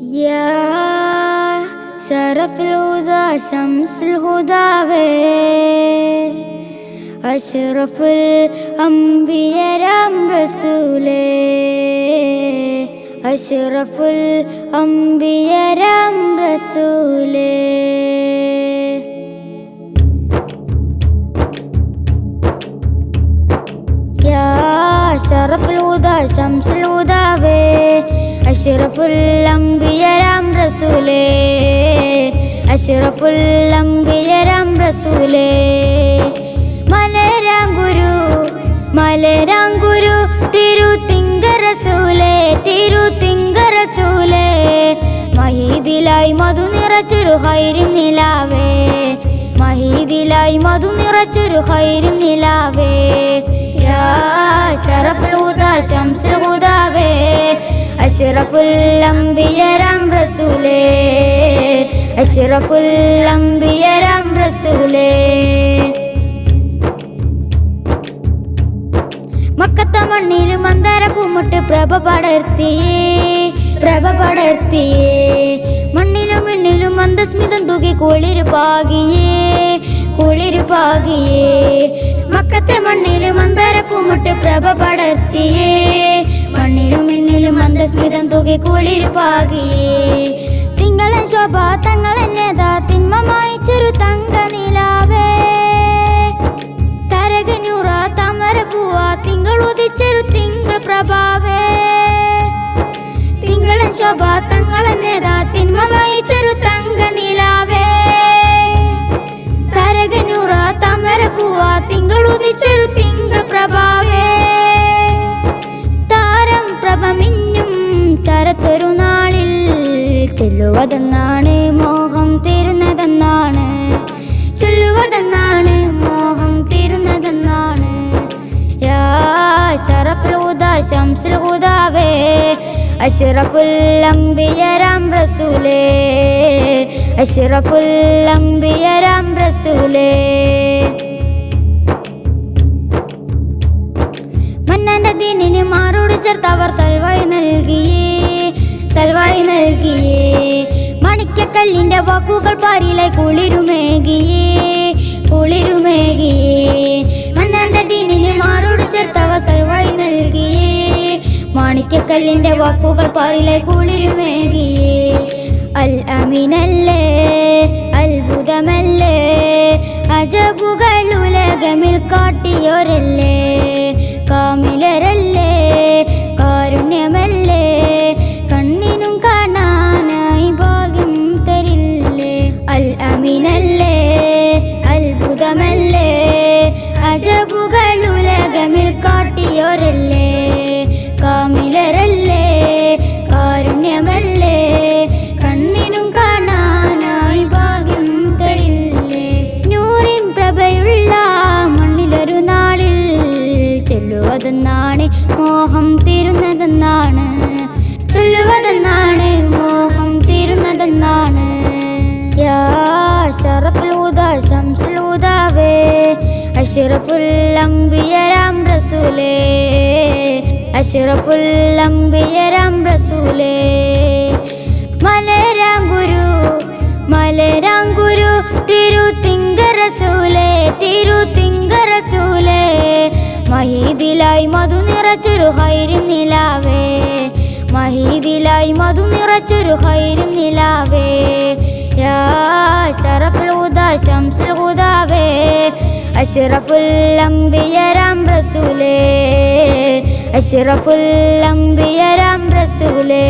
يا شرف الهدى شمس الهدى أشرف الأنبياء رام رسولي أشرف الأنبياء رام رسولي يا شرف الهدى شمس الهدى അഷ്റഫുല്ലംബിയരാം റസൂലേ അഷ്റഫുല്ലംബിയരാം റസൂലേ. മലരാം ഗുരു മലരാം ഗുരു തിരുത്തിങ്ക റസൂലേ തിരുത്തിങ്ക റസൂലേ. മഹീദിലായി മധു നിറച്ചൊരു ഹൈരും നിലാവേ മഹീദിലായി മധു നിറച്ചൊരു ഹൈരും നിലാവേ. യാ ശംസ രാം റസൂലേ രാം റസൂലേ. മക്കത്ത മണ്ണിൽ മന്ദാര പൂമുട്ട് പ്രഭ പടർത്തിയേ പ്രഭ പടർത്തിയേ. മണ്ണിലും മണ്ണിലും മന്ദസ്മിതം തൂകി കുളിർ പാകിയേ കുളിർ പാകിയേ. മക്കത്തെ മണ്ണിൽ മന്ദാര പൂമുട്ട് പ്രഭ പടർത്തിയേ മണ്ണിലും മന്ദസ്മിതം തുകി കുളിരുപ്പാകിയേ തിങ്കളൻ ശോഭ തങ്ങളെന്നേതാ തിന്മമായി ചെറു തങ്ക നിലാവേ തരകനൂറ തമര പൂവ തിങ്കൾ ഉദിച്ചൊരു തിങ്കൾ പ്രഭാവേ. തിങ്കളൻ ശോഭ തങ്ങളെന്നേതാ തിന്മമായി ചെല്ലുവതെന്നാണ് മോഹം തീരുന്നതെന്നാണ്. ചൊല്ലുവതെന്നാണ് മോഹം തീരുന്നതെന്നാണ്. യാ ശറഫുൽ ഹുദാ ശംസുൽ ഹുദാവേ. അഷ്റഫുൽ അംബിയ രാം റസൂലേ. അഷ്റഫുൽ അംബിയ രാം റസൂലേ. മന്നന്റെ ദീനിന് മാറോട് ചേർത്ത് അവർ സൽവായി നൽകിയേ. സൽവായി നൽകിയേ. മണിക്കക്കല്ലിന്റെ വാക്കുകൾ പാരിലെ കുളിരുമേകിയേ കുളിരുമേകിയേ. മന്നാന്റെ ദീനിന് മാറോട് ചേർത്തവ സൽവായി നൽകിയേ. മാണിക്കക്കല്ലിന്റെ വാക്കുകൾ പാരിലെ കുളിരുമേകിയേ. അൽ അമിനല്ലേ അത്ഭുതമല്ലേ അജബുകൾ ഉലകമിൽ കാട്ടിയോരല്ലേ. കാമിലരല്ലേ അൽ അഷ്റഫുൽ അംബിയ റസൂലേ അഷ്റഫുൽ അംബിയ റസൂലേ. മലരാം ഗുരു മലരാം ഗുരു തിരു തിങ്ക റസൂലേ തിരു തിങ്ക റസൂലേ. മഹീദിലായി മധു നിറച്ചൊരു ഹൈരും നിലാവേ മഹീദിലായി മധു നിറച്ചൊരു ഹൈരും നിലാവേ. യാ ശറഫുൽ ഹുദാ ശംസുൽ ഹുദാവേ അഷ്റഫുൽ അംബിയ രാം റസൂലേ അഷ്റഫുൽ അംബിയ രാം റസൂലേ.